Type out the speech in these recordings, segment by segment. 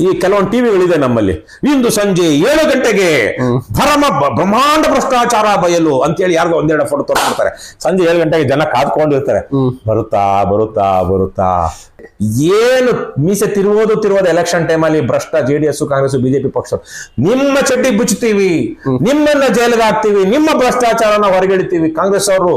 ಈ ಕೆಲವೊಂದು ಟಿವಿಗಳಿದೆ ನಮ್ಮಲ್ಲಿ. ಇಂದು ಸಂಜೆ ಏಳು ಗಂಟೆಗೆ ಪರಮ ಬ- ಬ್ರಹ್ಮಾಂಡ ಭ್ರಷ್ಟಾಚಾರ ಬಯಲು ಅಂತೇಳಿ ಯಾರಿಗೋ ಒಂದೆರಡು ಫೋಟೋ ತೋರಿಸ್ತಾರೆ ಸಂಜೆ ಏಳು ಗಂಟೆಗೆ ಜನ ಕಾದ್ಕೊಂಡಿರ್ತಾರೆ. ಬರುತ್ತಾ ಬರುತ್ತಾ ಬರುತ್ತಾ. ಏನು ಮೀಸೆ ತಿರುವುದು ತಿರುವುದು ಎಲೆಕ್ಷನ್ ಟೈಮಲ್ಲಿ ಭ್ರಷ್ಟ J D S Congress BJP ಪಕ್ಷ. ನಿಮ್ಮ ಚಡ್ಡಿ ಬುಚ್ಚುತ್ತೀವಿ ನಿಮ್ಮನ್ನ ಜೈಲಿಗೆ ಹಾಕ್ತೀವಿ ನಿಮ್ಮ ಭ್ರಷ್ಟಾಚಾರನ ಹೊರಗಿಡ್ತೀವಿ ಕಾಂಗ್ರೆಸ್ ಅವರು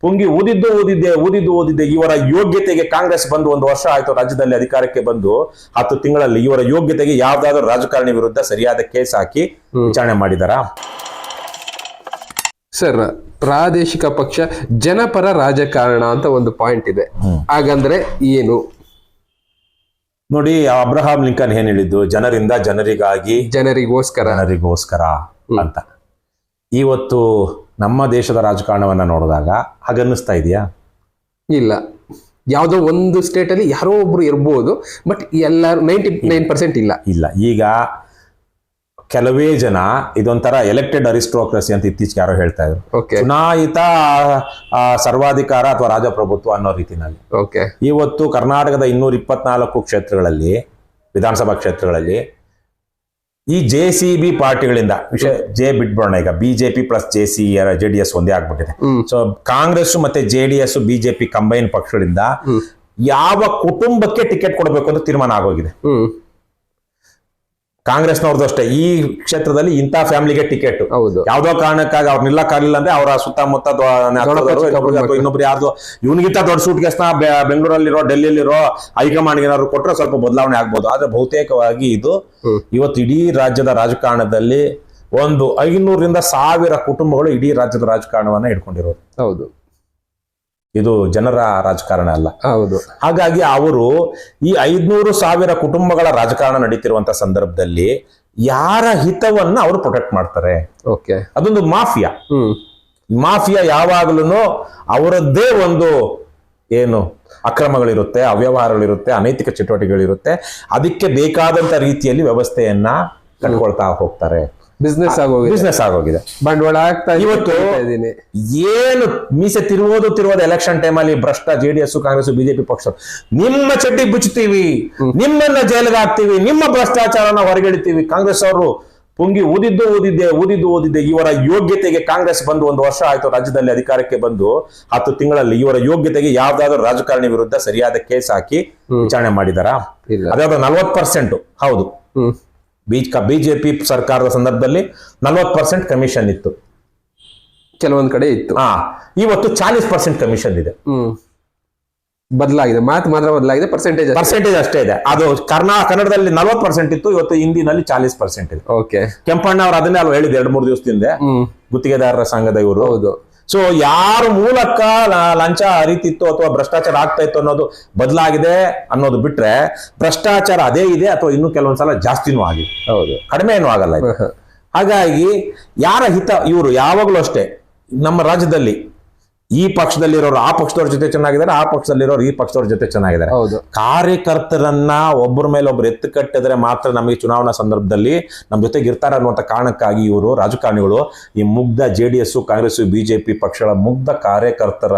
ಪುಂಗಿ ಊದಿದ್ದು ಓದಿದ್ದೆ ಓದಿದ್ದು ಓದಿದ್ದೆ ಇವರ ಯೋಗ್ಯತೆಗೆ ಕಾಂಗ್ರೆಸ್ ಬಂದು ಒಂದು ವರ್ಷ ಆಯ್ತು ರಾಜ್ಯದಲ್ಲಿ ಅಧಿಕಾರಕ್ಕೆ ಬಂದು. ಹತ್ತು ತಿಂಗಳಲ್ಲಿ ಇವರ ಯೋಗ್ಯತೆಗೆ ಯಾವ್ದಾದ್ರು ರಾಜಕಾರಣಿ ವಿರುದ್ಧ ಸರಿಯಾದ ಕೇಸ್ ಹಾಕಿ ವಿಚಾರಣೆ ಮಾಡಿದಾರಾ? ಸರ್ ಪ್ರಾದೇಶಿಕ ಪಕ್ಷ ಜನಪರ ರಾಜಕಾರಣ ಅಂತ ಒಂದು ಪಾಯಿಂಟ್ ಇದೆ. ಹಾಗಂದ್ರೆ ಏನು? ನೋಡಿ ಅಬ್ರಹಾಂ ಲಿಂಕನ್ ಏನ್ ಹೇಳಿದ್ದು? ಜನರಿಂದ ಜನರಿಗಾಗಿ ಜನರಿಗೋಸ್ಕರ. ಜನರಿಗೋಸ್ಕರ ಅಂತ. ಇವತ್ತು ನಮ್ಮ ದೇಶದ ರಾಜಕಾರಣವನ್ನು ನೋಡಿದಾಗ ಹಾಗನ್ನಿಸ್ತಾ ಇದೆಯಾ? ಇಲ್ಲ. ಯಾವುದೋ ಒಂದು ಸ್ಟೇಟಲ್ಲಿ ಯಾರೋ ಒಬ್ರು ಇರ್ಬೋದು ಬಟ್ ಎಲ್ಲರೂ ನೈಂಟಿ ನೈನ್ ಪರ್ಸೆಂಟ್ ಇಲ್ಲ. ಇಲ್ಲ. ಈಗ ಕೆಲವೇ ಜನ ಇದೊಂಥರ ಎಲೆಕ್ಟೆಡ್ ಅರಿಸ್ಟ್ರೋಕ್ರಸಿ ಅಂತ ಇತ್ತೀಚೆಗೆ ಯಾರೋ ಹೇಳ್ತಾ ಇದ್ರು. ಚುನಾಯಿತ ಸರ್ವಾಧಿಕಾರ ಅಥವಾ ರಾಜಪ್ರಭುತ್ವ ಅನ್ನೋ ರೀತಿನಲ್ಲಿ. ಓಕೆ ಇವತ್ತು ಕರ್ನಾಟಕದ ಇನ್ನೂರ ಇಪ್ಪತ್ನಾಲ್ಕು ಕ್ಷೇತ್ರಗಳಲ್ಲಿ ವಿಧಾನಸಭಾ ಕ್ಷೇತ್ರಗಳಲ್ಲಿ ಈ ಜೆ ಸಿ ಬಿ ಪಾರ್ಟಿಗಳಿಂದ ವಿಷಯ ಜೆ ಬಿಟ್ಬಿಡೋಣ ಈಗ BJP plus J C J D S ಒಂದೇ ಆಗ್ಬಿಟ್ಟಿದೆ. ಸೊ ಕಾಂಗ್ರೆಸ್ ಮತ್ತೆ J D S BJP combine ಪಕ್ಷಗಳಿಂದ ಯಾವ ಕುಟುಂಬಕ್ಕೆ ಟಿಕೆಟ್ ಕೊಡಬೇಕು ಅಂತ ತೀರ್ಮಾನ ಆಗೋಗಿದೆ. ಕಾಂಗ್ರೆಸ್ನವ್ರದ್ದು ಅಷ್ಟೇ ಈ ಕ್ಷೇತ್ರದಲ್ಲಿ ಇಂಥ ಫ್ಯಾಮಿಲಿಗೆ ಟಿಕೆಟ್. ಹೌದು. ಯಾವ್ದೋ ಕಾರಣಕ್ಕಾಗಿ ಅವ್ರು ನಿಲ್ಲಕ್ಕಾಗಲಿಲ್ಲ ಅಂದ್ರೆ ಅವರ ಸುತ್ತಮುತ್ತ ಇನ್ನೊಬ್ರು ಯಾರ್ದು ಇವನಿಗಿಂತ ದೊಡ್ಡ ಸೂಟ್ ಕೇಸ್ನ ಬೆಂಗಳೂರಲ್ಲಿರೋ ಡೆಲ್ಲಿರೋ ಹೈಕಮಾಂಡ್ ಏನಾದ್ರು ಕೊಟ್ರೆ ಸ್ವಲ್ಪ ಬದಲಾವಣೆ ಆಗ್ಬೋದು. ಆದ್ರೆ ಬಹುತೇಕವಾಗಿ ಇದು. ಇವತ್ತು ಇಡೀ ರಾಜ್ಯದ ರಾಜಕಾರಣದಲ್ಲಿ ಒಂದು ಐನೂರರಿಂದ ಸಾವಿರ ಕುಟುಂಬಗಳು ಇಡೀ ರಾಜ್ಯದ ರಾಜಕಾರಣವನ್ನ ಇಟ್ಕೊಂಡಿರೋದು ಹೌದು. ಇದು ಜನರ ರಾಜಕಾರಣ ಅಲ್ಲ. ಹೌದು. ಹಾಗಾಗಿ ಅವರು ಈ ಐದ್ನೂರು ಸಾವಿರ ಕುಟುಂಬಗಳ ರಾಜಕಾರಣ ನಡೀತಿರುವಂತ ಸಂದರ್ಭದಲ್ಲಿ ಯಾರ ಹಿತವನ್ನ ಅವರು ಪ್ರೊಟೆಕ್ಟ್ ಮಾಡ್ತಾರೆ? ಓಕೆ. ಅದೊಂದು ಮಾಫಿಯಾ. ಮಾಫಿಯಾ ಯಾವಾಗ್ಲೂ ಅವರದ್ದೇ ಒಂದು ಏನು ಅಕ್ರಮಗಳಿರುತ್ತೆ ಅವ್ಯವಹಾರಗಳಿರುತ್ತೆ ಅನೈತಿಕ ಚಟುವಟಿಕೆಗಳಿರುತ್ತೆ. ಅದಕ್ಕೆ ಬೇಕಾದಂತ ರೀತಿಯಲ್ಲಿ ವ್ಯವಸ್ಥೆಯನ್ನ ಕಂಡುಕೊಳ್ತಾ ಹೋಗ್ತಾರೆ. ಬಿಸ್ನೆಸ್ ಆಗೋಗಿದೆ. ಬಿಸ್ನೆಸ್ ಆಗೋಗಿದೆ. ಬಂಡವಾಳ ಆಗ್ತಾ ಇವತ್ತು- ಇದ್ದೀನಿ ಏನು ಮೀಸೆ ತಿರುವುದು ತಿರುವುದು ಎಲೆಕ್ಷನ್ ಟೈಮಲ್ಲಿ ಭ್ರಷ್ಟ J D S Congress BJP ಪಕ್ಷ. ನಿಮ್ಮ ಚಡ್ಡಿ ಬಿಚ್ಚುತ್ತೀವಿ ನಿಮ್ಮನ್ನ ಜೈಲಿಗೆ ಹಾಕ್ತೀವಿ ನಿಮ್ಮ ಭ್ರಷ್ಟಾಚಾರನ ಹೊರಗೆಳಿತೀವಿ. ಕಾಂಗ್ರೆಸ್ ಅವರು ಪುಂಗಿ ಊದಿದ್ದು ಊದಿದ್ದೆ ಊದಿದ್ದು ಓದಿದ್ದೆ ಇವರ ಯೋಗ್ಯತೆಗೆ ಕಾಂಗ್ರೆಸ್ ಬಂದು ಒಂದು ವರ್ಷ ಆಯ್ತು ರಾಜ್ಯದಲ್ಲಿ ಅಧಿಕಾರಕ್ಕೆ ಬಂದು ಹತ್ತು ತಿಂಗಳಲ್ಲಿ ಇವರ ಯೋಗ್ಯತೆಗೆ ಯಾವ್ದಾದ್ರು ರಾಜಕಾರಣಿ ವಿರುದ್ಧ ಸರಿಯಾದ ಕೇಸ್ ಹಾಕಿ ವಿಚಾರಣೆ ಮಾಡಿದಾರಾ? ಇಲ್ಲ. ಅದಾದ ನಲ್ವತ್ ಪರ್ಸೆಂಟ್ ಹೌದು. ಹ್ಮ್ ಜೆ ಬಿಜೆಪಿ ಸರ್ಕಾರದ ಸಂದರ್ಭದಲ್ಲಿ ನಲ್ವತ್ ಪರ್ಸೆಂಟ್ ಕಮಿಷನ್ ಇತ್ತು. ಕೆಲವೊಂದು ಕಡೆ ಇತ್ತು. ಹಾ ಇವತ್ತು ಚಾಲೀಸ್ ಪರ್ಸೆಂಟ್ ಕಮಿಷನ್ ಇದೆ. ಹ್ಮ್. ಬದಲಾಗಿದೆ. ಮಾತು ಮಾತ್ರ ಬದಲಾಗಿದೆ ಪರ್ಸೆಂಟೇಜ್ ಪರ್ಸೆಂಟೇಜ್ ಅಷ್ಟೇ ಇದೆ. ಅದು ಕರ್ನಾ ಕನ್ನಡದಲ್ಲಿ ನಲ್ವತ್ತು ಪರ್ಸೆಂಟ್ ಇತ್ತು ಇವತ್ತು ಹಿಂದಿನಲ್ಲಿ ಚಾಲೀಸ್ ಪರ್ಸೆಂಟ್ ಇದೆ. ಓಕೆ ಕೆಂಪಣ್ಣ ಅವರು ಅದನ್ನೇ ಅಲ್ವಾ ಹೇಳಿದ್ರು ಎರಡು ಮೂರು ದಿವಸದಿಂದ? ಗುತ್ತಿಗೆದಾರರ ಸಂಘದ ಇವರು. ಹೌದು. ಸೊ ಯಾರ ಮೂಲಕ ಲಂಚ ಅರಿತಿತ್ತು ಅಥವಾ ಭ್ರಷ್ಟಾಚಾರ ಆಗ್ತಾ ಇತ್ತು ಅನ್ನೋದು ಬದಲಾಗಿದೆ ಅನ್ನೋದು ಬಿಟ್ರೆ ಭ್ರಷ್ಟಾಚಾರ ಅದೇ ಇದೆ ಅಥವಾ ಇನ್ನೂ ಕೆಲವೊಂದ್ಸಲ ಜಾಸ್ತಿನೂ ಆಗಿದೆ. ಹೌದು. ಕಡಿಮೆ ಏನೂ ಆಗಲ್ಲ. ಹಾಗಾಗಿ ಯಾರ ಹಿತ ಇವರು ಯಾವಾಗಲೂ ಅಷ್ಟೇ ನಮ್ಮ ರಾಜ್ಯದಲ್ಲಿ ಈ ಪಕ್ಷದಲ್ಲಿರೋರು ಆ ಪಕ್ಷದವ್ರ ಜೊತೆ ಚೆನ್ನಾಗಿದ್ದಾರೆ ಆ ಪಕ್ಷದಲ್ಲಿರೋರು ಈ ಪಕ್ಷದವ್ರ ಜೊತೆ ಚೆನ್ನಾಗಿದ್ದಾರೆ. ಹೌದು. ಕಾರ್ಯಕರ್ತರನ್ನ ಒಬ್ಬರ ಮೇಲೆ ಒಬ್ರು ಎತ್ತು ಕಟ್ಟಿದ್ರೆ ಮಾತ್ರ ನಮಗೆ ಚುನಾವಣಾ ಸಂದರ್ಭದಲ್ಲಿ ನಮ್ಮ ಜೊತೆಗೆ ಇರ್ತಾರೆ ಅನ್ನುವಂಥ ಕಾರಣಕ್ಕಾಗಿ ಇವರು ರಾಜಕಾರಣಿಗಳು. ಈ ಮುಗ್ಧ J D S Congress BJP ಪಕ್ಷಗಳ ಮುಗ್ಧ ಕಾರ್ಯಕರ್ತರ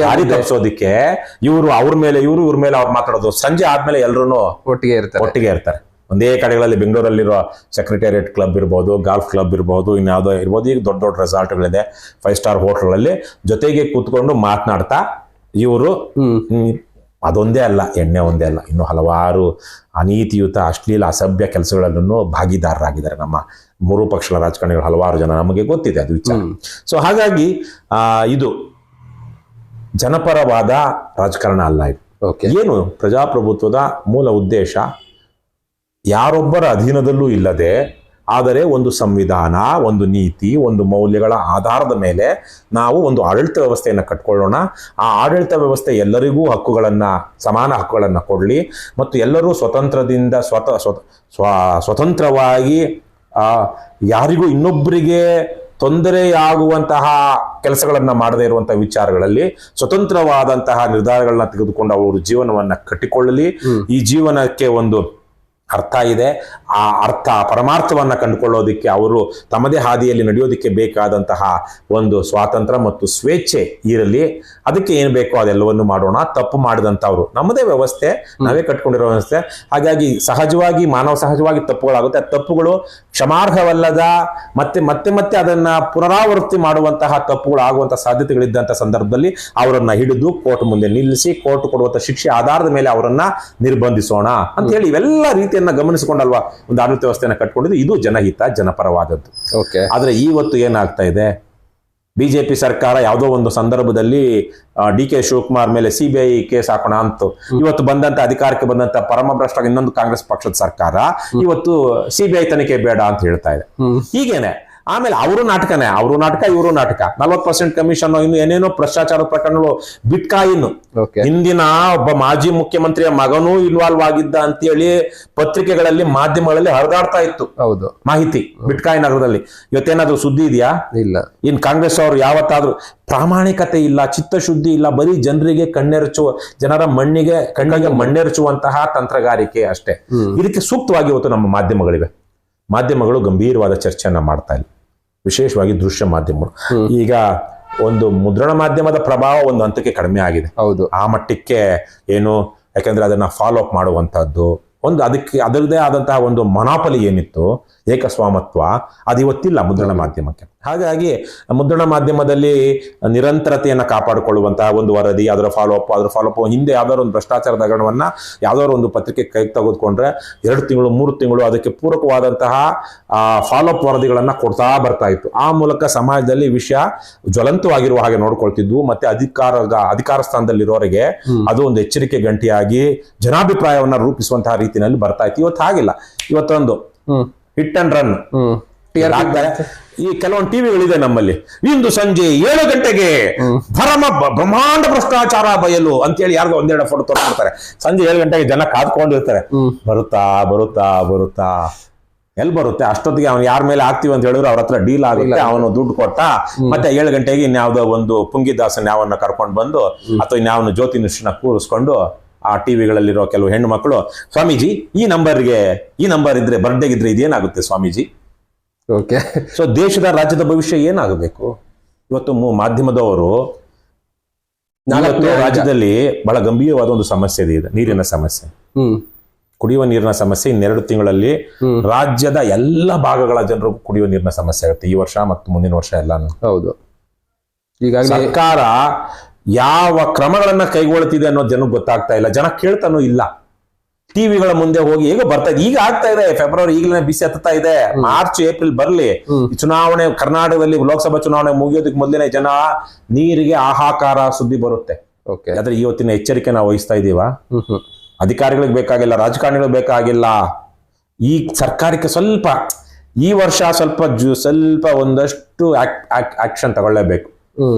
ದಾರಿ ಮುಂದೆ. ಇವರು ಅವ್ರ ಮೇಲೆ ಇವರು ಇವ್ರ ಮೇಲೆ ಅವ್ರು ಮಾತಾಡೋದು ಸಂಜೆ ಆದ್ಮೇಲೆ ಎಲ್ಲರೂ ಒಟ್ಟಿಗೆ ಇರ್ತಾರೆ. ಒಟ್ಟಿಗೆ ಇರ್ತಾರೆ. ಒಂದೇ ಕಡೆಗಳಲ್ಲಿ ಬೆಂಗಳೂರಲ್ಲಿರೋ ಸೆಕ್ರೆಟೇರಿಯೇಟ್ ಕ್ಲಬ್ ಇರ್ಬೋದು ಗಾಲ್ಫ್ ಕ್ಲಬ್ ಇರ್ಬೋದು ಇನ್ಯಾವುದೋ ಇರ್ಬೋದು ಈಗ ದೊಡ್ಡ ದೊಡ್ಡ ರೆಸಾರ್ಟ್ಗಳಿದೆ ಫೈವ್ ಸ್ಟಾರ್ ಹೋಟ್ಲ್ಗಳಲ್ಲಿ ಜೊತೆಗೆ ಕೂತ್ಕೊಂಡು ಮಾತನಾಡ್ತಾ ಇವರು ಅದೊಂದೇ ಅಲ್ಲ ಎಣ್ಣೆ ಒಂದೇ ಅಲ್ಲ. ಇನ್ನು ಹಲವಾರು ಅನೀತಿಯುತ ಅಶ್ಲೀಲ ಅಸಭ್ಯ ಕೆಲಸಗಳಲ್ಲೂ ಭಾಗಿದಾರರಾಗಿದ್ದಾರೆ ನಮ್ಮ ಮೂರು ಪಕ್ಷಗಳ ರಾಜಕಾರಣಿಗಳು ಹಲವಾರು ಜನ. ನಮಗೆ ಗೊತ್ತಿದೆ ಅದು ವಿಚಾರ. ಸೊ ಹಾಗಾಗಿ ಇದು ಜನಪರವಾದ ರಾಜಕಾರಣ ಅಲ್ಲ ಇದು. ಏನು ಪ್ರಜಾಪ್ರಭುತ್ವದ ಮೂಲ ಉದ್ದೇಶ? ಯಾರೊಬ್ಬರ ಅಧೀನದಲ್ಲೂ ಇಲ್ಲದೆ ಆದರೆ ಒಂದು ಸಂವಿಧಾನ ಒಂದು ನೀತಿ ಒಂದು ಮೌಲ್ಯಗಳ ಆಧಾರದ ಮೇಲೆ ನಾವು ಒಂದು ಆಡಳಿತ ವ್ಯವಸ್ಥೆಯನ್ನು ಕಟ್ಕೊಳ್ಳೋಣ. ಆ ಆಡಳಿತ ವ್ಯವಸ್ಥೆ ಎಲ್ಲರಿಗೂ ಹಕ್ಕುಗಳನ್ನು ಸಮಾನ ಹಕ್ಕುಗಳನ್ನು ಕೊಡಲಿ ಮತ್ತು ಎಲ್ಲರೂ ಸ್ವತಂತ್ರದಿಂದ ಸ್ವತ ಸ್ವ ಸ್ವತಂತ್ರವಾಗಿ ಆ, ಯಾರಿಗೂ ಇನ್ನೊಬ್ಬರಿಗೆ ತೊಂದರೆಯಾಗುವಂತಹ ಕೆಲಸಗಳನ್ನು ಮಾಡದೇ ಇರುವಂತಹ ವಿಚಾರಗಳಲ್ಲಿ ಸ್ವತಂತ್ರವಾದಂತಹ ನಿರ್ಧಾರಗಳನ್ನ ತೆಗೆದುಕೊಂಡು ಅವರು ಜೀವನವನ್ನು ಕಟ್ಟಿಕೊಳ್ಳಲಿ. ಈ ಜೀವನಕ್ಕೆ ಒಂದು ಅರ್ಥ ಇದೆ. ಆ ಅರ್ಥ ಪರಮಾರ್ಥವನ್ನ ಕಂಡುಕೊಳ್ಳೋದಕ್ಕೆ ಅವರು ತಮ್ಮದೇ ಹಾದಿಯಲ್ಲಿ ನಡೆಯೋದಕ್ಕೆ ಬೇಕಾದಂತಹ ಒಂದು ಸ್ವಾತಂತ್ರ್ಯ ಮತ್ತು ಸ್ವೇಚ್ಛೆ ಇರಲಿ. ಅದಕ್ಕೆ ಏನು ಬೇಕೋ ಅದೆಲ್ಲವನ್ನು ಮಾಡೋಣ. ತಪ್ಪು ಮಾಡಿದಂಥವ್ರು. ನಮ್ಮದೇ ವ್ಯವಸ್ಥೆ. ನಾವೇ ಕಟ್ಕೊಂಡಿರೋ ವ್ಯವಸ್ಥೆ. ಹಾಗಾಗಿ ಸಹಜವಾಗಿ, ಮಾನವ ಸಹಜವಾಗಿ ತಪ್ಪುಗಳಾಗುತ್ತೆ. ಆ ತಪ್ಪುಗಳು ಕ್ಷಮಾರ್ಹವಲ್ಲದ ಮತ್ತೆ ಮತ್ತೆ ಮತ್ತೆ ಅದನ್ನ ಪುನರಾವೃತ್ತಿ ಮಾಡುವಂತಹ ತಪ್ಪುಗಳು ಆಗುವಂತಹ ಸಾಧ್ಯತೆಗಳಿದ್ದಂಥ ಸಂದರ್ಭದಲ್ಲಿ ಅವರನ್ನ ಹಿಡಿದು ಕೋರ್ಟ್ ಮುಂದೆ ನಿಲ್ಲಿಸಿ ಕೋರ್ಟ್ ಕೊಡುವಂತಹ ಶಿಕ್ಷೆ ಆಧಾರದ ಮೇಲೆ ಅವರನ್ನ ನಿರ್ಬಂಧಿಸೋಣ ಅಂತ ಹೇಳಿ ಇವೆಲ್ಲ ರೀತಿಯನ್ನ ಗಮನಿಸಿಕೊಂಡಲ್ವಾ? ಒಂದು ಆಡಳಿತ ವ್ಯವಸ್ಥೆಯನ್ನು ಕಟ್ಕೊಂಡಿದ್ದು ಇದು ಜನಹಿತ ಜನಪರವಾದದ್ದು. ಓಕೆ ಆದ್ರೆ ಇವತ್ತು ಏನಾಗ್ತಾ ಇದೆ? ಬಿಜೆಪಿ ಸರ್ಕಾರ ಯಾವುದೋ ಒಂದು ಸಂದರ್ಭದಲ್ಲಿ ಡಿ ಕೆ ಶಿವಕುಮಾರ್ ಮೇಲೆ ಸಿಬಿಐ ಕೇಸ್ ಹಾಕೋಣ ಅಂತ. ಇವತ್ತು ಬಂದಂತ ಅಧಿಕಾರಕ್ಕೆ ಬಂದಂತ ಪರಮಭ್ರಷ್ಟ ಇನ್ನೊಂದು ಕಾಂಗ್ರೆಸ್ ಪಕ್ಷದ ಸರ್ಕಾರ ಇವತ್ತು ಸಿಬಿಐ ತನಿಖೆ ಬೇಡ ಅಂತ ಹೇಳ್ತಾ ಇದೆ. ಹೀಗೇನೆ ಆಮೇಲೆ ಅವರು ನಾಟಕನೇ ಅವರು ನಾಟಕ ಇವರು ನಾಟಕ. ನಲ್ವತ್ ಪರ್ಸೆಂಟ್ ಕಮಿಷನ್ ಇನ್ನು ಏನೇನೋ ಭ್ರಷ್ಟಾಚಾರ ಪ್ರಕರಣಗಳು ಬಿಟ್ಕಾಯಿನ್ ಹಿಂದಿನ ಒಬ್ಬ ಮಾಜಿ ಮುಖ್ಯಮಂತ್ರಿಯ ಮಗನೂ ಇನ್ವಾಲ್ವ್ ಆಗಿದ್ದ ಅಂತೇಳಿ ಪತ್ರಿಕೆಗಳಲ್ಲಿ ಮಾಧ್ಯಮಗಳಲ್ಲಿ ಹರಿದಾಡ್ತಾ ಇತ್ತು. ಹೌದು. ಮಾಹಿತಿ ಬಿಟ್ಕಾಯಿನ್ ನಗರದಲ್ಲಿ. ಇವತ್ತೇನಾದ್ರೂ ಸುದ್ದಿ ಇದೆಯಾ? ಇಲ್ಲ. ಇನ್ ಕಾಂಗ್ರೆಸ್ ಅವರು ಯಾವತ್ತಾದ್ರೂ ಪ್ರಾಮಾಣಿಕತೆ ಇಲ್ಲ ಚಿತ್ತ ಶುದ್ಧಿ ಇಲ್ಲ ಬರೀ ಜನರಿಗೆ ಕಣ್ಣೆರಚುವ ಜನರ ಮಣ್ಣಿಗೆ ಕಣ್ಣಿಗೆ ಮಣ್ಣೆರಚುವಂತಹ ತಂತ್ರಗಾರಿಕೆ ಅಷ್ಟೇ. ಇದಕ್ಕೆ ಸೂಕ್ತವಾಗಿ ಇವತ್ತು ನಮ್ಮ ಮಾಧ್ಯಮಗಳಿವೆ. ಮಾಧ್ಯಮಗಳು ಗಂಭೀರವಾದ ಚರ್ಚೆಯನ್ನ ಮಾಡ್ತಾ ಇಲ್ಲ. ವಿಶೇಷವಾಗಿ ದೃಶ್ಯ ಮಾಧ್ಯಮಗಳು. ಈಗ ಒಂದು ಮುದ್ರಣ ಮಾಧ್ಯಮದ ಪ್ರಭಾವ ಒಂದು ಹಂತಕ್ಕೆ ಕಡಿಮೆ ಆಗಿದೆ. ಹೌದು. ಆ ಮಟ್ಟಕ್ಕೆ ಏನು ಯಾಕಂದ್ರೆ ಅದನ್ನ ಫಾಲೋ ಅಪ್ ಮಾಡುವಂತಹದ್ದು ಒಂದು ಅದಕ್ಕೆ ಅದರದೇ ಆದಂತಹ ಒಂದು ಮನಾಪಲಿ ಏನಿತ್ತು ಏಕಸ್ವಾಮತ್ವ ಅದು ಇವತ್ತಿಲ್ಲ ಮುದ್ರಣ ಮಾಧ್ಯಮಕ್ಕೆ. ಹಾಗಾಗಿ ಮುದ್ರಣ ಮಾಧ್ಯಮದಲ್ಲಿ ನಿರಂತರತೆಯನ್ನು ಕಾಪಾಡಿಕೊಳ್ಳುವಂತಹ ಒಂದು ವರದಿ ಅದರ ಫಾಲೋ ಅಪ್ ಅದರ ಫಾಲೋ ಅಪ್ ಹಿಂದೆ ಯಾವ್ದಾದ್ರು ಒಂದು ಭ್ರಷ್ಟಾಚಾರದ ಹಗರಣವನ್ನ ಯಾವ್ದಾದ್ರು ಒಂದು ಪತ್ರಿಕೆ ಕೈ ತೆಗೆದುಕೊಂಡ್ರೆ ಎರಡು ತಿಂಗಳು ಮೂರು ತಿಂಗಳು ಅದಕ್ಕೆ ಪೂರಕವಾದಂತಹ ಫಾಲೋ ಅಪ್ ವರದಿಗಳನ್ನ ಕೊಡ್ತಾ ಬರ್ತಾ ಇತ್ತು. ಆ ಮೂಲಕ ಸಮಾಜದಲ್ಲಿ ವಿಷಯ ಜ್ವಲಂತವಾಗಿರುವ ಹಾಗೆ ನೋಡ್ಕೊಳ್ತಿದ್ವು. ಮತ್ತೆ ಅಧಿಕಾರ ಅಧಿಕಾರ ಸ್ಥಾನದಲ್ಲಿರೋರಿಗೆ ಅದು ಒಂದು ಎಚ್ಚರಿಕೆ ಗಂಟೆಯಾಗಿ ಜನಾಭಿಪ್ರಾಯವನ್ನ ರೂಪಿಸುವಂತಹ ರೀತಿಯಲ್ಲಿ ಬರ್ತಾ ಇತ್ತು. ಇವತ್ತು ಹಾಗಿಲ್ಲ. ಇವತ್ತೊಂದು ಹಿಟ್ ಅಂಡ್ ರನ್ ಈ ಕೆಲವೊಂದು ಟಿವಿಗಳಿದೆ ನಮ್ಮಲ್ಲಿ. ಇಂದು ಸಂಜೆ ಏಳು ಗಂಟೆಗೆ ಧರ್ಮ ಬ್ರಹ್ಮಾಂಡ ಭ್ರಷ್ಟಾಚಾರ ಬಯಲು ಅಂತೇಳಿ ಯಾರಿಗೋ ಒಂದೆರಡು ಫೋಟೋ ತೋರಿಸ್ತಾರೆ ಸಂಜೆ ಏಳು ಗಂಟೆಗೆ ಜನ ಕಾದ್ಕೊಂಡಿರ್ತಾರೆ. ಬರುತ್ತಾ ಬರುತ್ತಾ ಬರುತ್ತಾ. ಎಲ್ಲಿ ಬರುತ್ತೆ? ಅಷ್ಟೊತ್ತಿಗೆ ಅವ್ನು ಯಾರ ಮೇಲೆ ಆಗ್ತೀವಿ ಅಂತ ಹೇಳಿದ್ರು ಅವ್ರ ಹತ್ರ ಡೀಲ್ ಆಗುತ್ತೆ ಅವನು ದುಡ್ಡು ಕೊಟ್ಟ. ಮತ್ತೆ ಏಳು ಗಂಟೆಗೆ ಇನ್ಯಾವುದೋ ಒಂದು ಪುಂಗಿದಾಸನ್ ಯಾವನ್ನ ಕರ್ಕೊಂಡು ಬಂದು ಅಥವಾ ಇನ್ಯಾವನು ಜ್ಯೋತಿ ನಿಷ್ಠನ ಕೂರಿಸ್ಕೊಂಡು ಆ ಟಿವಿಗಳಲ್ಲಿರೋ ಕೆಲವು ಹೆಣ್ಣು ಮಕ್ಕಳು ಸ್ವಾಮೀಜಿ ಈ ನಂಬರ್ಗೆ ಈ ನಂಬರ್ ಇದ್ರೆ ಬರ್ಡೇಗಿದ್ರೆ ಇದೇನಾಗುತ್ತೆ ಸ್ವಾಮೀಜಿ? ಓಕೆ ಸೊ ದೇಶದ ರಾಜ್ಯದ ಭವಿಷ್ಯ ಏನಾಗಬೇಕು? ಇವತ್ತು ಮಾಧ್ಯಮದವರು ನಾಲ್ಕು ರಾಜ್ಯದಲ್ಲಿ ಬಹಳ ಗಂಭೀರವಾದ ಒಂದು ಸಮಸ್ಯೆ ಇದೆ ನೀರಿನ ಸಮಸ್ಯೆ. ಕುಡಿಯುವ ನೀರಿನ ಸಮಸ್ಯೆ ಇನ್ನೆರಡು ತಿಂಗಳಲ್ಲಿ ರಾಜ್ಯದ ಎಲ್ಲ ಭಾಗಗಳ ಜನರು ಕುಡಿಯುವ ನೀರಿನ ಸಮಸ್ಯೆ ಆಗುತ್ತೆ. ಈ ವರ್ಷ ಮತ್ತು ಮುಂದಿನ ವರ್ಷ ಎಲ್ಲಾನು. ಹೌದು. ಈಗಾಗಲೇ ಸರ್ಕಾರ ಯಾವ ಕ್ರಮಗಳನ್ನ ಕೈಗೊಳ್ಳುತ್ತಿದೆ ಅನ್ನೋದು ಜನಕ್ಕೆ ಗೊತ್ತಾಗ್ತಾ ಇಲ್ಲ. ಜನ ಕೇಳ್ತಾನೂ ಇಲ್ಲ. ಟಿವಿಗಳ ಮುಂದೆ ಹೋಗಿ ಈಗ ಬರ್ತಾ ಇದೆ. ಈಗ ಆಗ್ತಾ ಇದೆ. ಫೆಬ್ರವರಿ ಈಗಲೇ ಬಿಸಿ ಹತ್ತಾ ಇದೆ. ಮಾರ್ಚ್ ಏಪ್ರಿಲ್ ಬರ್ಲಿ. ಚುನಾವಣೆ ಕರ್ನಾಟಕದಲ್ಲಿ ಲೋಕಸಭಾ ಚುನಾವಣೆ ಮುಗಿಯೋದಕ್ಕೆ ಮೊದಲನೇ ಜನ ನೀರಿಗೆ ಆಹಾಕಾರ ಸುದ್ದಿ ಬರುತ್ತೆ. ಓಕೆ ಆದ್ರೆ ಇವತ್ತಿನ ಎಚ್ಚರಿಕೆ ನಾವು ವಹಿಸ್ತಾ ಇದೀವ. ಅಧಿಕಾರಿಗಳಿಗೆ ಬೇಕಾಗಿಲ್ಲ ರಾಜಕಾರಣಿಗಳು ಬೇಕಾಗಿಲ್ಲ. ಈ ಸರ್ಕಾರಕ್ಕೆ ಸ್ವಲ್ಪ ಈ ವರ್ಷ ಸ್ವಲ್ಪ ಸ್ವಲ್ಪ ಒಂದಷ್ಟು ಆಕ್ಷನ್ ತಗೊಳ್ಳೇಬೇಕು.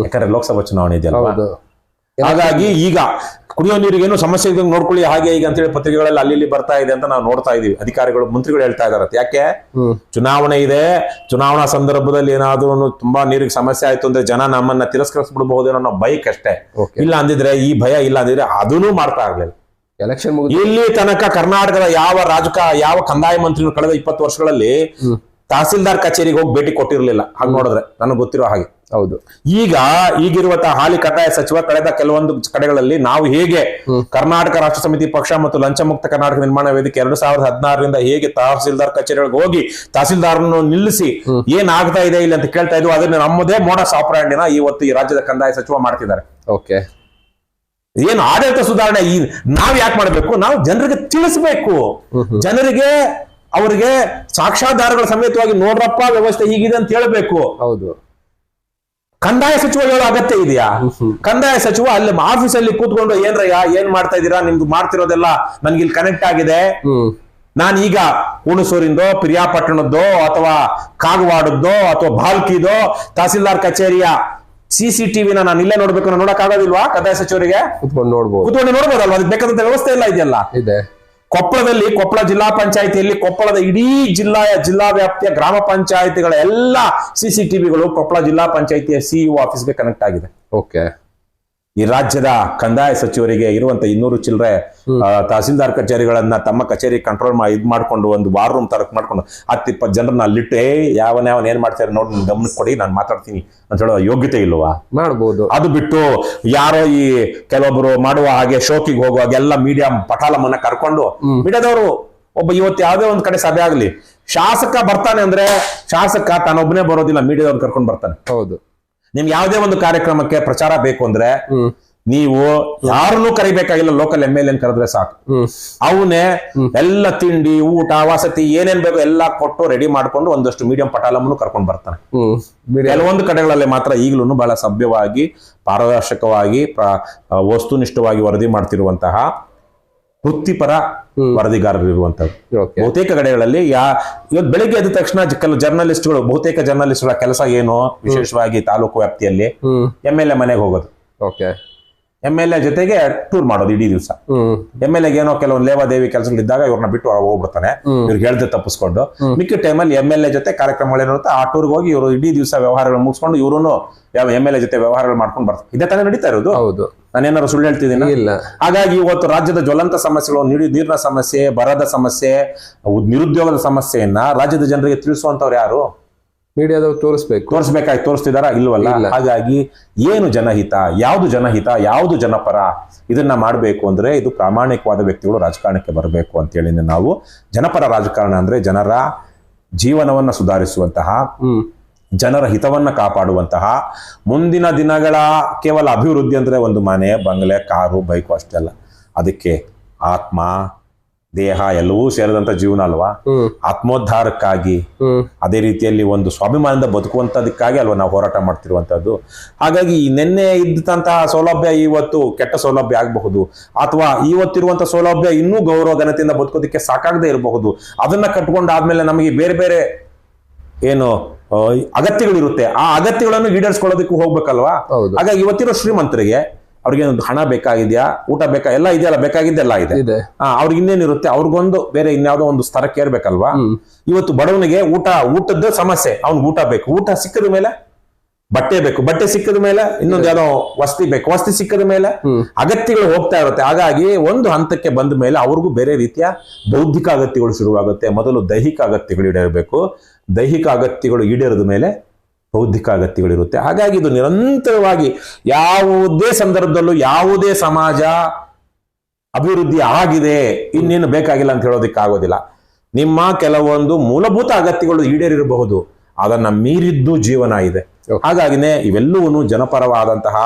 ಯಾಕಂದ್ರೆ ಲೋಕಸಭಾ ಚುನಾವಣೆ ಇದೆಯಲ್ಲ ಹಾಗಾಗಿ ಈಗ ಕುಡಿಯೋ ನೀರಿಗೇನು ಸಮಸ್ಯೆ ಇದ್ದಂಗೆ ನೋಡ್ಕೊಳ್ಳಿ ಹಾಗೆ ಈಗ ಅಂತೇಳಿ ಪತ್ರಿಕೆಗಳಲ್ಲಿ ಅಲ್ಲಿ ಇಲ್ಲಿ ಬರ್ತಾ ಇದೆ ಅಂತ ನಾವು ನೋಡ್ತಾ ಇದೀವಿ. ಅಧಿಕಾರಿಗಳು ಮಂತ್ರಿಗಳು ಹೇಳ್ತಾ ಇದಾರೆ. ಯಾಕೆ? ಚುನಾವಣೆ ಇದೆ. ಚುನಾವಣಾ ಸಂದರ್ಭದಲ್ಲಿ ಏನಾದ್ರೂ ತುಂಬಾ ನೀರಿಗೆ ಸಮಸ್ಯೆ ಆಯ್ತು ಅಂದ್ರೆ ಜನ ನಮ್ಮನ್ನ ತಿರಸ್ಕರಿಸ್ಬಿಡ್ಬಹುದೇನೋ ಅನ್ನೋ ಬೈಕ್ ಅಷ್ಟೇ. ಇಲ್ಲ ಅಂದಿದ್ರೆ ಈ ಭಯ ಇಲ್ಲ ಅಂದಿದ್ರೆ ಅದನ್ನೂ ಮಾಡ್ತಾ ಇರ್ಲಿಲ್ಲ. ಎಲೆಕ್ಷನ್ ಇಲ್ಲಿ ತನಕ ಕರ್ನಾಟಕದ ಯಾವ ರಾಜಕ ಯಾವ ಕಂದಾಯ ಮಂತ್ರಿಗಳು ಕಳೆದ ಇಪ್ಪತ್ತು ವರ್ಷಗಳಲ್ಲಿ ತಹಸೀಲ್ದಾರ್ ಕಚೇರಿಗೆ ಹೋಗಿ ಭೇಟಿ ಕೊಟ್ಟಿರಲಿಲ್ಲ. ಹಾಗೆ ನೋಡಿದ್ರೆ ನನಗೆ ಗೊತ್ತಿರೋ ಹಾಗೆ. ಹೌದು. ಈಗ ಈಗಿರುವಂತಹ ಹಾಲಿ ಕಂದಾಯ ಸಚಿವ ಕಳೆದ ಕೆಲವೊಂದು ಕಡೆಗಳಲ್ಲಿ ನಾವು ಹೇಗೆ ಕರ್ನಾಟಕ ರಾಷ್ಟ್ರ ಸಮಿತಿ ಪಕ್ಷ ಮತ್ತು ಲಂಚ ಮುಕ್ತ ಕರ್ನಾಟಕ ನಿರ್ಮಾಣ ವೇದಿಕೆ ಎರಡು ಸಾವಿರದ ಹದಿನಾರರಿಂದ ಹೇಗೆ ತಹಸೀಲ್ದಾರ್ ಕಚೇರಿಗಳಿಗೆ ಹೋಗಿ ತಹಸೀಲ್ದಾರ್ನ ನಿಲ್ಲಿಸಿ ಏನಾಗ್ತಾ ಆಗ್ತಾ ಇದೆ ಇಲ್ಲಿ ಅಂತ ಕೇಳ್ತಾ ಇದ್ವು. ಅದನ್ನ ನಮ್ಮದೇ ಮೋಡ ಸಾಪ್ರಾಂಡಿನ ಇವತ್ತು ಈ ರಾಜ್ಯದ ಕಂದಾಯ ಸಚಿವ ಮಾಡ್ತಿದ್ದಾರೆ. ಓಕೆ. ಏನು ಆಡಳಿತ ಸುಧಾರಣೆ ಈ ನಾವ್ ಯಾಕೆ ಮಾಡಬೇಕು? ನಾವು ಜನರಿಗೆ ತಿಳಿಸ್ಬೇಕು. ಜನರಿಗೆ ಅವರಿಗೆ ಸಾಕ್ಷಾಧಾರಗಳ ಸಮೇತವಾಗಿ ನೋಡ್ರಪ್ಪ ವ್ಯವಸ್ಥೆ ಹೀಗಿದೆ ಅಂತ ಹೇಳ್ಬೇಕು. ಹೌದು. ಕಂದಾಯ ಸಚಿವ ಹೇಳೋ ಅಗತ್ಯ ಇದೆಯಾ? ಕಂದಾಯ ಸಚಿವ ಅಲ್ಲಿ ಆಫೀಸಲ್ಲಿ ಕೂತ್ಕೊಂಡು ಏನ್ರಯ್ಯ ಏನ್ ಮಾಡ್ತಾ ಇದೀರಾ ನಿಮ್ದು ಮಾಡ್ತಿರೋದೆಲ್ಲ ನನ್ಗೆ ಇಲ್ಲಿ ಕನೆಕ್ಟ್ ಆಗಿದೆ. ನಾನೀಗ ನಾನು ಈಗ ಹುಣಸೂರಿಂದೋ ಪ್ರಿಯಾಪಟ್ಟಣದ್ದೋ ಅಥವಾ ಕಾಗವಾಡದ್ದೋ ಅಥವಾ ಭಾಲ್ಕಿದೋ ತಹಸೀಲ್ದಾರ್ ಕಚೇರಿಯ ಸಿ ಸಿ ಟಿವಿನ ನಾನು ಇಲ್ಲೇ ನೋಡ್ಬೇಕು ನೋಡಕ್ ಆಗೋದಿಲ್ವಾ ಕಂದಾಯ ಸಚಿವರಿಗೆ? ಕೂತ್ಕೊಂಡು ನೋಡ್ಬೋದು. ಕೂತ್ಕೊಂಡು ನೋಡ್ಬೋದಲ್ವಾ? ಅದಕ್ಕೆ ಬೇಕಾದಂತ ವ್ಯವಸ್ಥೆ ಎಲ್ಲ ಇದೆಯಲ್ಲ? ಇದೆ. ಕೊಪ್ಪಳದಲ್ಲಿ ಕೊಪ್ಪಳ ಜಿಲ್ಲಾ ಪಂಚಾಯಿತಿಯಲ್ಲಿ ಕೊಪ್ಪಳದ ಇಡೀ ಜಿಲ್ಲೆಯ ಜಿಲ್ಲಾ ವ್ಯಾಪ್ತಿಯ ಗ್ರಾಮ ಪಂಚಾಯಿತಿಗಳ ಎಲ್ಲ ಸಿಸಿಟಿವಿಗಳು ಕೊಪ್ಪಳ ಜಿಲ್ಲಾ ಪಂಚಾಯಿತಿಯ ಸಿಇಒ ಆಫೀಸ್ಗೆ ಕನೆಕ್ಟ್ ಆಗಿದೆ. ಓಕೆ ಈ ರಾಜ್ಯದ ಕಂದಾಯ ಸಚಿವರಿಗೆ ಇರುವಂತ ಇನ್ನೂರು ಚಿಲ್ಲರೆ ತಹಸೀಲ್ದಾರ್ ಕಚೇರಿಗಳನ್ನ ತಮ್ಮ ಕಚೇರಿ ಕಂಟ್ರೋಲ್ ಮಾಡಿ ಇದ್ ಮಾಡ್ಕೊಂಡು ಒಂದು ವಾರ್ ರೂಮ್ ತರಕ್ ಮಾಡ್ಕೊಂಡು ಹತ್ತು ಇಪ್ಪತ್ತು ಜನರನ್ನ ಅಲ್ಲಿಟ್ಟು ಏ ಯಾವನ ಯಾವನ್ ಏನ್ ಮಾಡ್ತಾರೆ ನೋಡಿ ಗಮನಕ್ಕೆ ಕೊಡಿ ನಾನು ಮಾತಾಡ್ತೀನಿ ಅಂತ ಹೇಳೋ ಯೋಗ್ಯತೆ ಇಲ್ವಾ? ಮಾಡ್ಬೋದು. ಅದು ಬಿಟ್ಟು ಯಾರೋ ಈ ಕೆಲವೊಬ್ರು ಮಾಡುವ ಹಾಗೆ ಶೋಕಿಗೆ ಹೋಗುವಾಗ ಎಲ್ಲ ಮೀಡಿಯಾ ಪಟಾಲಮನ್ನ ಕರ್ಕೊಂಡು ಮೀಡಿಯಾದವರು ಒಬ್ಬ ಇವತ್ತು ಯಾವುದೇ ಒಂದ್ ಕಡೆ ಸಭೆ ಆಗ್ಲಿ. ಶಾಸಕ ಬರ್ತಾನೆ ಅಂದ್ರೆ ಶಾಸಕ ತಾನೊಬ್ಬನೇ ಬರೋದಿಲ್ಲ ಮೀಡಿಯಾದವ್ರು ಕರ್ಕೊಂಡು ಬರ್ತಾನೆ. ಹೌದು. ನಿಮ್ಗೆ ಯಾವುದೇ ಒಂದು ಕಾರ್ಯಕ್ರಮಕ್ಕೆ ಪ್ರಚಾರ ಬೇಕು ಅಂದ್ರೆ ನೀವು ಯಾರನ್ನೂ ಕರಿಬೇಕಾಗಿಲ್ಲ ಲೋಕಲ್ ಎಂ ಎಲ್ ಎನ್ ಕರೆದ್ರೆ ಸಾಕು. ಅವನೇ ಎಲ್ಲ ತಿಂಡಿ ಊಟ ವಸತಿ ಏನೇನ್ ಬೇಕು ಎಲ್ಲ ಕೊಟ್ಟು ರೆಡಿ ಮಾಡ್ಕೊಂಡು ಒಂದಷ್ಟು ಮೀಡಿಯಂ ಪಟಾಲಮ್ನು ಕರ್ಕೊಂಡು ಬರ್ತಾನೆ. ಕೆಲವೊಂದು ಕಡೆಗಳಲ್ಲಿ ಮಾತ್ರ ಈಗಲೂ ಬಹಳ ಸಭ್ಯವಾಗಿ ಪಾರದರ್ಶಕವಾಗಿ ಪ್ರ- ವಸ್ತುನಿಷ್ಠವಾಗಿ ವರದಿ ಮಾಡ್ತಿರುವಂತಹ ವೃತ್ತಿಪರ ವರದಿಗಾರರು ಇರುವಂತದ್ದು ಬಹುತೇಕ ಕಡೆಗಳಲ್ಲಿ ಯಾ ಇವತ್ತು ಬೆಳಿಗ್ಗೆ ಎದ್ದ ತಕ್ಷಣ ಕೆಲವು ಜರ್ನಲಿಸ್ಟ್ಗಳು ಬಹುತೇಕ ಜರ್ನಲಿಸ್ಟ್ಗಳ ಕೆಲಸ ಏನು? ವಿಶೇಷವಾಗಿ ತಾಲೂಕು ವ್ಯಾಪ್ತಿಯಲ್ಲಿ ಎಂ ಎಲ್ ಎ ಮನೆಗೆ ಹೋಗೋದು. ಎಂ ಎಲ್ ಎ ಜೊತೆಗೆ ಟೂರ್ ಮಾಡೋದು ಇಡೀ ದಿವಸ. ಎಂ ಎಲ್ ಏನೋ ಕೆಲವೊಂದು ಲೇವಾದೇವಿ ಕೆಲಸಗಳಿದ್ದಾಗ ಇವ್ರನ್ನ ಬಿಟ್ಟು ಹೊರಗೆ ಹೋಗ್ಬಿಡ್ತಾನೆ. ಇವ್ರಿಗೆ ಹೇಳ್ದೆ ತಪ್ಪಿಸ್ಕೊಂಡು. ಮಿಕ್ಕ ಟೈಮಲ್ಲಿ ಎಂ ಎಲ್ ಎ ಜೊತೆ ಕಾರ್ಯಕ್ರಮಗಳೇನಿರುತ್ತೆ ಆ ಟೂರ್ಗೆ ಹೋಗಿ ಇವರು ಇಡೀ ದಿವಸ ವ್ಯವಹಾರಗಳು ಮುಗಿಸ್ಕೊಂಡು ಇವರು ಯಾವ ಎಂ ಎಲ್ ಎ ಜೊತೆ ವ್ಯವಹಾರಗಳು ಮಾಡ್ಕೊಂಡು ಬರ್ತಾರೆ. ಇದೇ ತಾನೇ ನಡೀತಾ ಇರೋದು. ಹೌದು. ನಾನೇನಾದ್ರು ಸುಳ್ಳು ಹೇಳ್ತಿದ್ದೀನಿ? ಇಲ್ಲ. ಹಾಗಾಗಿ ಇವತ್ತು ರಾಜ್ಯದ ಜ್ವಲಂತ ಸಮಸ್ಯೆಗಳು ನೀಡಿ ನೀರಿನ ಸಮಸ್ಯೆ ಬರದ ಸಮಸ್ಯೆ ನಿರುದ್ಯೋಗದ ಸಮಸ್ಯೆಯನ್ನ ರಾಜ್ಯದ ಜನರಿಗೆ ತಿಳಿಸುವಂತವ್ರು ಯಾರು? ಮೀಡಿಯಾದವ್ರು ತೋರಿಸ್ಬೇಕು. ತೋರಿಸ್ಬೇಕಾಗಿ ತೋರಿಸ್ತಿದಾರ? ಇಲ್ವಲ್ಲ? ಹಾಗಾಗಿ ಏನು ಜನಹಿತ ಯಾವುದು ಜನಹಿತ ಯಾವುದು ಜನಪರ ಇದನ್ನ ಮಾಡಬೇಕು ಅಂದ್ರೆ ಇದು ಪ್ರಾಮಾಣಿಕವಾದ ವ್ಯಕ್ತಿಗಳು ರಾಜಕಾರಣಕ್ಕೆ ಬರಬೇಕು ಅಂತೇಳಿ ನಾವು. ಜನಪರ ರಾಜಕಾರಣ ಅಂದ್ರೆ ಜನರ ಜೀವನವನ್ನ ಸುಧಾರಿಸುವಂತಹ ಜನರ ಹಿತವನ್ನ ಕಾಪಾಡುವಂತಹ ಮುಂದಿನ ದಿನಗಳ ಕೇವಲ ಅಭಿವೃದ್ಧಿ ಅಂದ್ರೆ ಒಂದು ಮನೆ ಬಂಗ್ಲೆ ಕಾರು ಬೈಕು ಅಷ್ಟೇ ಅಲ್ಲ. ಅದಕ್ಕೆ ಆತ್ಮ ದೇಹ ಎಲ್ಲವೂ ಸೇರಿದಂತ ಜೀವನ ಅಲ್ವಾ? ಆತ್ಮೋದ್ಧಾರಕ್ಕಾಗಿ ಅದೇ ರೀತಿಯಲ್ಲಿ ಒಂದು ಸ್ವಾಭಿಮಾನದಿಂದ ಬದುಕುವಂತದಕ್ಕಾಗಿ ಅಲ್ವಾ ನಾವು ಹೋರಾಟ ಮಾಡ್ತಿರುವಂತದ್ದು ಹಾಗಾಗಿ ನಿನ್ನೆ ಇದ್ದಂತಹ ಸೌಲಭ್ಯ ಇವತ್ತು ಕೆಟ್ಟ ಸೌಲಭ್ಯ ಆಗಬಹುದು ಅಥವಾ ಇವತ್ತಿರುವಂತಹ ಸೌಲಭ್ಯ ಇನ್ನೂ ಗೌರವ ಘನತೆಯಿಂದ ಬದುಕೋದಕ್ಕೆ ಸಾಕಾಗದೇ ಇರಬಹುದು. ಅದನ್ನ ಕಟ್ಕೊಂಡಾದ್ಮೇಲೆ ನಮಗೆ ಬೇರೆ ಬೇರೆ ಏನು ಅಗತ್ಯಗಳಿರುತ್ತೆ. ಆ ಅಗತ್ಯಗಳನ್ನು ಈಡೇರಿಸ್ಕೊಳ್ಳೋದಕ್ಕೂ ಹೋಗ್ಬೇಕಲ್ವಾ? ಹೌದು. ಹಾಗಾಗಿ ಇವತ್ತಿರೋ ಶ್ರೀಮಂತರಿಗೆ ಅವ್ರಿಗೆ ಒಂದು ಹಣ ಬೇಕಾಗಿದೆಯಾ? ಊಟ ಬೇಕಾ? ಎಲ್ಲ ಇದೆಯಲ್ಲ ಬೇಕಾಗಿದ್ದೆಲ್ಲ ಇದೆ. ಅವ್ರಿಗೆ ಇನ್ನೇನಿರುತ್ತೆ? ಅವ್ರಿಗೊಂದು ಬೇರೆ ಇನ್ಯಾವುದೋ ಒಂದು ಸ್ತರಕ್ಕೆ ಏರ್ಬೇಕಲ್ವಾ ಇವತ್ತು ಬಡವನಿಗೆ ಊಟ ಊಟದ ಸಮಸ್ಯೆ. ಅವ್ನಿಗೆ ಊಟ ಬೇಕು. ಊಟ ಸಿಕ್ಕದ ಮೇಲೆ ಬಟ್ಟೆ ಬೇಕು. ಬಟ್ಟೆ ಸಿಕ್ಕದ ಮೇಲೆ ಇನ್ನೊಂದು ಯಾವ್ದೋ ವಸ್ತಿ ಬೇಕು. ವಸ್ತಿ ಸಿಕ್ಕದ ಮೇಲೆ. ಅಗತ್ಯಗಳು ಹೋಗ್ತಾ ಇರುತ್ತೆ. ಹಾಗಾಗಿ ಒಂದು ಹಂತಕ್ಕೆ ಬಂದ ಮೇಲೆ ಅವ್ರಿಗೂ ಬೇರೆ ರೀತಿಯ ಬೌದ್ಧಿಕ ಅಗತ್ಯಗಳು ಶುರುವಾಗುತ್ತೆ. ಮೊದಲು ದೈಹಿಕ ಅಗತ್ಯಗಳು ಈಡೇರಬೇಕು. ದೈಹಿಕ ಅಗತ್ಯಗಳು ಈಡೇರಿದ ಮೇಲೆ ಬೌದ್ಧಿಕ ಅಗತ್ಯಗಳಿರುತ್ತೆ ಹಾಗಾಗಿ ಇದು ನಿರಂತರವಾಗಿ ಯಾವುದೇ ಸಂದರ್ಭದಲ್ಲೂ ಯಾವುದೇ ಸಮಾಜ ಅಭಿವೃದ್ಧಿ ಆಗಿದೆ ಇನ್ನೇನು ಬೇಕಾಗಿಲ್ಲ ಅಂತ ಹೇಳೋದಕ್ಕೆ ಆಗೋದಿಲ್ಲ ನಿಮ್ಮ ಕೆಲವೊಂದು ಮೂಲಭೂತ ಅಗತ್ಯಗಳು ಈಡೇರಿರಬಹುದು. ಅದನ್ನ ಮೀರಿದ್ದು ಜೀವನ ಇದೆ. ಹಾಗಾಗಿನೇ ಇವೆಲ್ಲವೂ ಜನಪರವಾದಂತಹ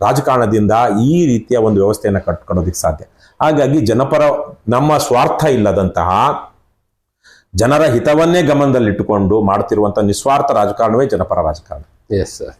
ರಾಜಕಾರಣದಿಂದ ಈ ರೀತಿಯ ಒಂದು ವ್ಯವಸ್ಥೆಯನ್ನು ಕಟ್ಕೊಳ್ಳೋದಕ್ಕೆ ಸಾಧ್ಯ. ಹಾಗಾಗಿ ಜನಪರ ನಮ್ಮ ಸ್ವಾರ್ಥ ಇಲ್ಲದಂತಹ ಜನರ ಹಿತವನ್ನೇ ಗಮನದಲ್ಲಿಟ್ಟುಕೊಂಡು ಮಾಡ್ತಿರುವಂತಹ ನಿಸ್ವಾರ್ಥ ರಾಜಕಾರಣವೇ ಜನಪರ ರಾಜಕಾರಣ. Yes sir